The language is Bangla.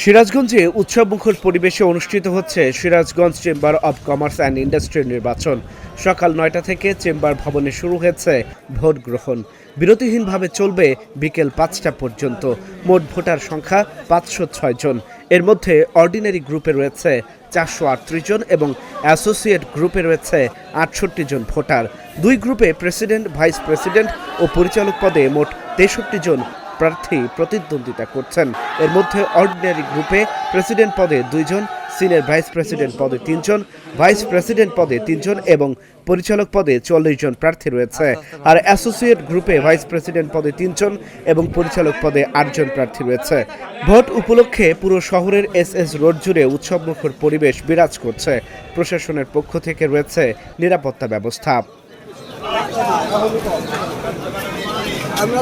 সিরাজগঞ্জে উৎসবমুখর পরিবেশে অনুষ্ঠিত হচ্ছে Sirajganj chamber of commerce and ইন্ডাস্ট্রির নির্বাচন। সকাল নয়টা থেকে চেম্বার ভবনে শুরু হয়েছে ভোট গ্রহণ। বিরতিহীনভাবে চলবে বিকেল পাঁচটা পর্যন্ত। মোট ভোটার সংখ্যা পাঁচশো ছয় জন। এর মধ্যে অর্ডিনারি গ্রুপে রয়েছে চারশো আটত্রিশ জন এবং অ্যাসোসিয়েট গ্রুপে রয়েছে আটষট্টি জন ভোটার। দুই গ্রুপে প্রেসিডেন্ট, ভাইস প্রেসিডেন্ট ও পরিচালক পদে মোট তেষট্টি জন প্রার্থী প্রতিদ্বন্দ্বিতা করছেন। এর মধ্যে অর্ডিনারি গ্রুপে প্রেসিডেন্ট পদে দুইজন সিনিয়র ভাইস প্রেসিডেন্ট পদে তিনজন ভাইস প্রেসিডেন্ট পদে তিনজন এবং পরিচালক পদে চল্লিশ জন প্রার্থী রয়েছে। আর অ্যাসোসিয়েট গ্রুপে ভাইস প্রেসিডেন্ট পদে তিনজন এবং পরিচালক পদে আটজন প্রার্থী রয়েছে। ভোট উপলক্ষে পুরো শহরের এস এস রোড জুড়ে উৎসবমুখর পরিবেশ বিরাজ করছে। প্রশাসনের পক্ষ থেকে রয়েছে নিরাপত্তা ব্যবস্থা। আমরা